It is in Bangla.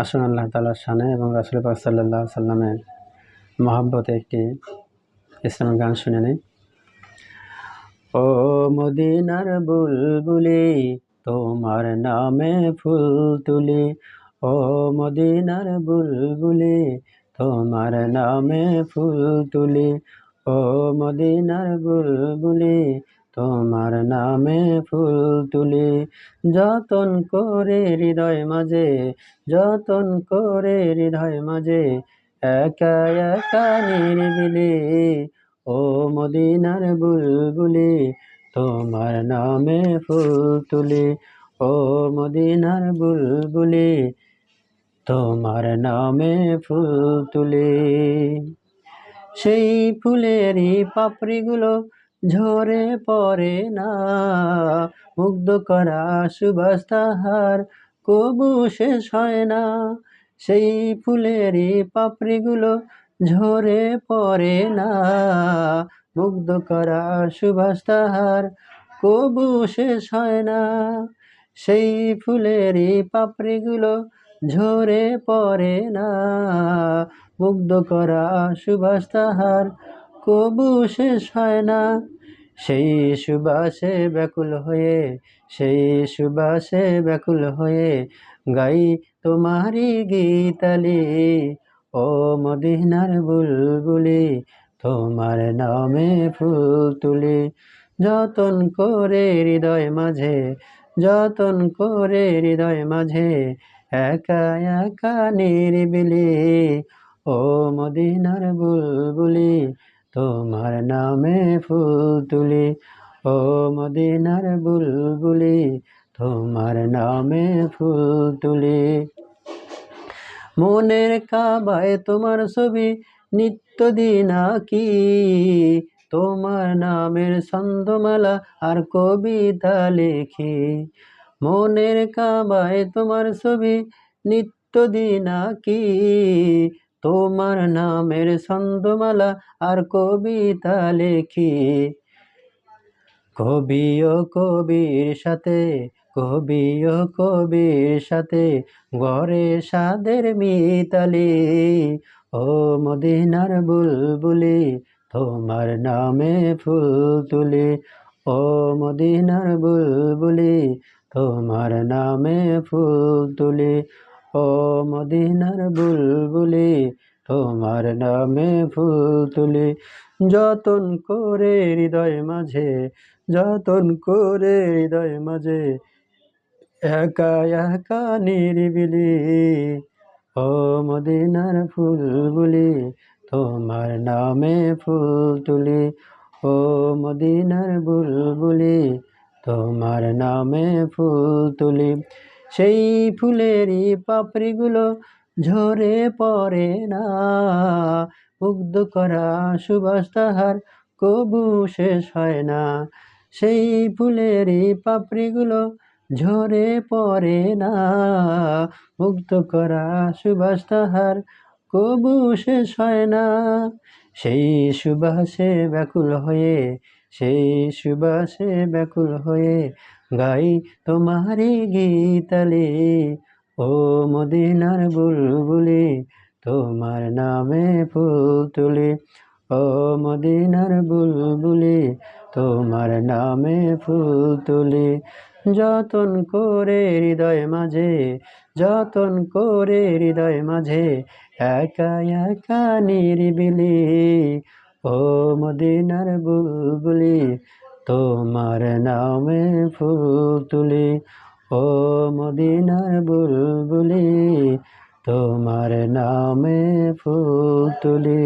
আসুন আল্লাহ তালার সানে এবং রাসুল পাক সাল্লাহ সাল্লামের মহাব্বতে একটি ইসলাম গান শুনে নিই। ও মদিনার বুলবুলি, তোমার নামে ফুল তুলি। ও মদিনার বুলবুলি, তোমার নামে ফুল তুলি। ও মদিনার বুলবুলি তোমার নামে ফুল তুলি, যতন করে হৃদয় মাঝে, যতন করে হৃদয় মাঝে, একা একা নিরিবিলি, ও মদিনার বুলবুলি, তোমার নামে ফুল তুলি, ও মদিনার বুলবুলি, তোমার নামে ফুল তুলি। সেই ফুলেরই পাপড়িগুলো ঝরে পড়ে না। মুগ্ধ করা সুবাস তাহার কবু শেষ হয় না। সেই ফুলেরই পাপড়িগুলো ঝরে পড়ে না। মুগ্ধ করা সুবাস তাহার কবু শেষ হয় না। সেই ফুলেরই পাপড়িগুলো ঝরে পড়ে না। মুগ্ধ করা সুবাস তাহার কবু শেষ হয় না। সেই সুবাসে ব্যাকুল হয়ে, সেই সুবাসে ব্যাকুল হয়ে গাই তোমারই গীতালি। ও মদিনার বুলবুলি, তোমার নামে ফুল তুলি। যতন করে হৃদয় মাঝে, যতন করে হৃদয় মাঝে, একা একা নিরিবিলি। ও মদিনার বুলবুলি তোমার নামে ফুল তুলি, ও মদিনার বুলবুলি, তোমার নামে ফুল তুলি। মনের কাবায় তোমার ছবি, নিত্য দিনা কি তোমার নামের ছন্দমালা আর কবিতা লেখি। মনের কাবায় তোমার ছবি, নিত্য দিনা কি তোমার নামের ছন্দমালা আর কবিতা লেখি। কবি ও কবির সাথে, কবি ও কবির সাথে গড়ে সাদের মিতালি। ও মদিনার বুলবুলি, তোমার নামে ফুল তুলি। ও মদিনার বুলবুলি, তোমার নামে ফুল তুলি। ও মদিনার বুলবুলি, তোমার নামে ফুল তুলি। যতন করে হৃদয় মাঝে, যতন করে হৃদয় মাঝে, একা একা নিরিবিলি। ও মদিনার ফুল বলি তোমার নামে ফুল তুলি। ও মদিনার বুলবুলি, তোমার নামে ফুল তুলি। সেই ফুলেরই পাপড়িগুলো ঝরে পড়ে না। মুগ্ধ করা সুবাস তাহার কবু শেষ হয় না। সেই ফুলেরই পাপড়িগুলো ঝরে পড়ে না। মুগ্ধ করা সুবাস তাহার কবু শেষ হয় না। সেই সুবাসে ব্যাকুল হয়ে সেই সুবাসে ব্যাকুল হয়ে গাই তোমারই গীতালি। ও মদিনার বুলবুলি, তোমার নামে ফুল তুলি। ও মদিনার বুলবুলি, তোমার নামে ফুল তুলি। যতন করে হৃদয় মাঝে, যতন করে হৃদয় মাঝে একা একা নিরিবিলি। ও মদিনার বুলবুলি তোমার নামে ফুল তুলি। ও মদিনার বুলবুলি তোমার নামে ফুল তুলি।